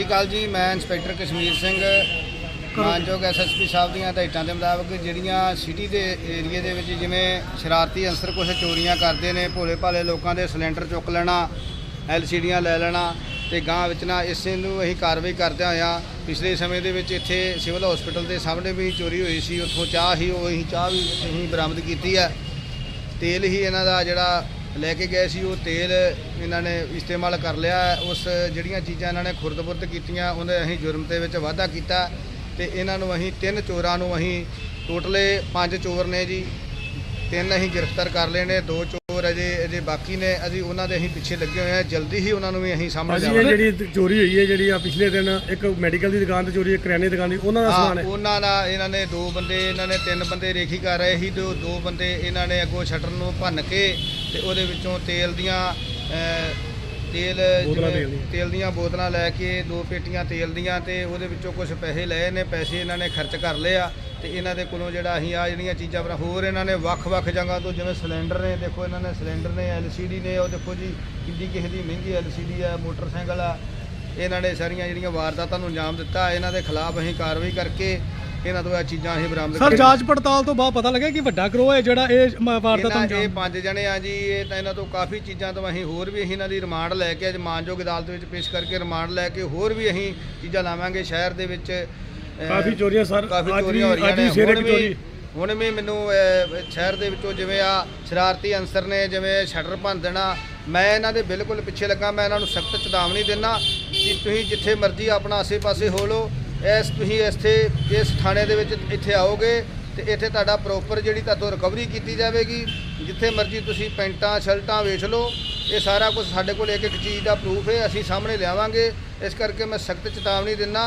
ਸਤਿ ਸ਼੍ਰੀ ਅਕਾਲ ਜੀ, ਮੈਂ ਇੰਸਪੈਕਟਰ ਕਸ਼ਮੀਰ ਸਿੰਘ, ਮਾਨਯੋਗ ਐਸਐਸਪੀ ਸਾਹਿਬ ਦੀਆਂ ਹਦਾਇਤਾਂ ਦੇ ਮੁਤਾਬਕ ਜਿਹੜੀਆਂ ਸਿਟੀ ਦੇ ਏਰੀਏ ਦੇ ਵਿੱਚ ਜਿਵੇਂ ਸ਼ਰਾਰਤੀ ਅੰਸਰ ਕੁਝ ਚੋਰੀਆਂ ਕਰਦੇ ਨੇ ਭੋਲੇ ਭਾਲੇ ਲੋਕਾਂ ਦੇ ਸਿਲੰਡਰ ਚੁੱਕ ਲੈਣਾ ਐਲਸੀਡੀਆਂ ਲੈ ਲੈਣਾ ਤੇ ਗਾਂ ਵਿੱਚ ਨਾ ਇਸੇ ਨੂੰ ਅਸੀਂ ਕਾਰਵਾਈ ਕਰਦਿਆਂ ਹੋਇਆਂ ਪਿਛਲੇ ਸਮੇਂ ਦੇ ਵਿੱਚ ਇੱਥੇ ਸਿਵਲ ਹਸਪੀਟਲ ਦੇ ਸਾਹਮਣੇ ਵੀ ਚੋਰੀ ਹੋਈ ਸੀ, ਉੱਥੋਂ ਚਾਹ ਹੀ, ਉਹ ਅਸੀਂ ਚਾਹ ਵੀ ਅਸੀਂ ਬਰਾਮਦ ਕੀਤੀ ਹੈ। ਤੇਲ ਹੀ ਇਹਨਾਂ ਦਾ ਜਿਹੜਾ ਲੈ ਕੇ ਗਏ ਸੀ ਉਹ ਤੇਲ ਇਹਨਾਂ ਨੇ ਇਸਤੇਮਾਲ ਕਰ ਲਿਆ। ਹੈ। ਉਸ ਜਿਹੜੀਆਂ ਚੀਜ਼ਾਂ ਇਹਨਾਂ ਨੇ ਖੁਰਦ-ਬੁਰਦ ਕੀਤੀਆਂ ਉਹਦੇ ਅਸੀਂ ਜੁਰਮ ਦੇ ਵਿੱਚ ਵਾਧਾ ਕੀਤਾ ਤੇ ਇਹਨਾਂ ਨੂੰ ਅਸੀਂ ਤਿੰਨ ਚੋਰਾਂ ਨੂੰ ਅਸੀਂ ਟੋਟਲੇ ਪੰਜ ਚੋਰ ਨੇ ਜੀ। ਤਿੰਨ ਅਸੀਂ ਗ੍ਰਿਫਤਾਰ ਕਰ ਲਏ ਨੇ ਦੋ ਚੋਰ ਅਜੇ ਅਜੇ ਬਾਕੀ ਨੇ। ਅਸੀਂ ਉਹਨਾਂ ਦੇ ਅਸੀਂ ਪਿੱਛੇ ਲੱਗੇ ਹੋਏ ਆ ਜਲਦੀ ਹੀ ਉਹਨਾਂ ਨੂੰ ਵੀ ਅਸੀਂ ਸਾਹਮਣੇ ਅਸੀਂ ਇਹ ਲਿਆਵਾਂਗੇ ਜਿਹੜੀ ਚੋਰੀ ਹੋਈ ਹੈ ਜਿਹੜੀ ਆ ਪਿਛਲੇ ਦਿਨ ਇੱਕ ਮੈਡੀਕਲ ਦੀ ਦੁਕਾਨ ਤੇ ਚੋਰੀ ਹੈ ਕਰਿਆਨੇ ਦੀ ਦੁਕਾਨ ਦੀ ਉਹਨਾਂ ਦਾ ਹਾਂ ਸਮਾਨ ਹੈ। ਉਹਨਾਂ ਦਾ ਇਹਨਾਂ ਨੇ ਦੋ ਬੰਦੇ ਇਹਨਾਂ ਨੇ ਤਿੰਨ ਬੰਦੇ ਰੇਖੀ ਕਰ ਰਹੇ ਸੀ ਦੋ ਦੋ ਬੰਦੇ ਇਹਨਾਂ ਨੇ ਅੱਗੋਂ ਸ਼ਟਰ ਨੂੰ ਭੰਨ ਕੇ ਤੇ ਉਹਦੇ ਵਿੱਚੋਂ ਤੇਲ ਦੀਆਂ ਤੇਲ। ਤੇਲ ਦੀਆਂ ਬੋਤਲਾਂ ਲੈ ਕੇ ਦੋ ਪੇਟੀਆਂ ਤੇਲ ਦੀਆਂ ਤੇ ਉਹਦੇ ਵਿੱਚੋਂ ਕੁਝ ਪੈਸੇ ਲਏ ਨੇ ਪੈਸੇ ਇਹਨਾਂ ਨੇ ਖਰਚ ਕਰ ਲਏ ਆ ਤੇ ਇਹਨਾਂ ਦੇ ਕੋਲੋਂ ਜਿਹੜਾ ਅਸੀਂ ਆ ਜਿਹੜੀਆਂ ਚੀਜ਼ਾਂ ਬਣਾ ਹੋਰ ਇਹਨਾਂ ਨੇ ਵੱਖ-ਵੱਖ ਜਗ੍ਹਾ ਤੋਂ ਜਿਵੇਂ ਸਿਲੰਡਰ ਨੇ ਦੇਖੋ ਇਹਨਾਂ ਨੇ ਸਿਲੰਡਰ ਨੇ ਐਲਸੀਡੀ ਨੇ ਉਹ ਦੇਖੋ ਜੀ ਕਿੰਨੀ ਕਿਸੇ ਦੀ ਮਹਿੰਗੀ ਐਲਸੀਡੀ ਆ ਮੋਟਰਸਾਈਕਲ ਆ ਇਹਨਾਂ ਨੇ ਸਾਰੀਆਂ ਜਿਹੜੀਆਂ ਵਾਰਦਾਤਾਂ ਨੂੰ ਅੰਜਾਮ ਦਿੱਤਾ ਇਹਨਾਂ ਦੇ ਖਿਲਾਫ ਅਸੀਂ ਕਾਰਵਾਈ ਕਰਕੇ ਇਹਨਾਂ ਤੋਂ ਇਹ ਚੀਜ਼ਾਂ ਅਸੀਂ ਬਰਾਮਦ ਸਰ ਜਾਂਚ ਪੜਤਾਲ ਤੋਂ ਬਾਅਦ ਪਤਾ ਲੱਗਿਆ ਕਿ ਵੱਡਾ ਗਰੋਹ ਹੈ ਜਿਹੜਾ ਇਹ ਮ- ਵਾਰਦਾਤ ਇਹਨਾਂ ਇਹ ਅੰਜਾਮ ਪੰਜ ਜਣੇ ਆ ਜੀ ਇਹ ਤਾਂ ਇਹਨਾਂ ਤੋਂ ਕਾਫੀ ਚੀਜ਼ਾਂ ਤੋਂ ਅਸੀਂ ਹੋਰ ਵੀ ਅਸੀਂ ਇਹਨਾਂ ਦੀ ਰਿਮਾਂਡ ਲੈ ਕੇ ਅੱਜ ਮਾਨਯੋਗ ਅਦਾਲਤ ਵਿੱਚ ਪੇਸ਼ ਕਰਕੇ ਰਿਮਾਂਡ ਲੈ ਕੇ ਹੋਰ ਵੀ ਅਸੀਂ ਚੀਜ਼ਾਂ ਲਾਵਾਂਗੇ ਸ਼ਹਿਰ ਦੇ ਵਿੱਚ। ਅਹ, ਕਾਫੀ ਚੋਰੀਆਂ ਸਰ। ਕਾਫੀ ਅੱਜ ਚੋਰੀਆਂ ਹੋ ਰਹੀਆਂ ਅੱਜ ਨੇ। ਸਵੇਰੇ ਹੁਣ ਇੱਕ ਵੀ ਚੋਰੀ। ਹੁਣ ਵੀ ਮੈਨੂੰ ਅਹ, ਸ਼ਹਿਰ ਦੇ ਵਿੱਚੋਂ ਜਿਵੇਂ ਆ ਸ਼ਰਾਰਤੀ ਅੰਸਰ ਨੇ ਜਿਵੇਂ ਸ਼ਟਰ ਭੰਨ ਦੇਣਾ ਮੈਂ ਇਹਨਾਂ ਦੇ ਬਿਲਕੁਲ ਪਿੱਛੇ ਲੱਗਾ ਮੈਂ ਇਹਨਾਂ ਨੂੰ ਸਖਤ ਚੇਤਾਵਨੀ ਦਿੰਦਾ ਕਿ ਤੁਸੀਂ ਜਿੱਥੇ ਮਰਜ਼ੀ ਆਪਣਾ ਆਸੇ-ਪਾਸੇ ਹੋ ਲਓ। ਇਸ ਤੁਸੀਂ ਇੱਥੇ, ਇਸ ਥਾਣੇ ਦੇ ਵਿੱਚ ਇੱਥੇ ਆਓਗੇ ਤੇ ਇੱਥੇ ਤੁਹਾਡਾ ਪ੍ਰੋਪਰ ਜਿਹੜੀ ਤੁਹਾਤੋਂ ਰਿਕਵਰੀ ਕੀਤੀ ਜਾਵੇਗੀ। ਜਿੱਥੇ ਮਰਜ਼ੀ ਤੁਸੀਂ ਪੈਂਟਾਂ, ਸ਼ਰਟਾਂ ਵੇਚ ਲਓ। ਇਹ ਸਾਰਾ ਕੁਝ ਸਾਡੇ ਕੋਲ ਇੱਕ ਇੱਕ ਚੀਜ਼ ਦਾ ਪ੍ਰੂਫ ਹੈ, ਅਸੀਂ ਸਾਹਮਣੇ ਲਿਆਵਾਂਗੇ। ਇਸ ਕਰਕੇ ਮੈਂ ਸਖਤ ਚੇਤਾਵਨੀ ਦਿੰਦਾ।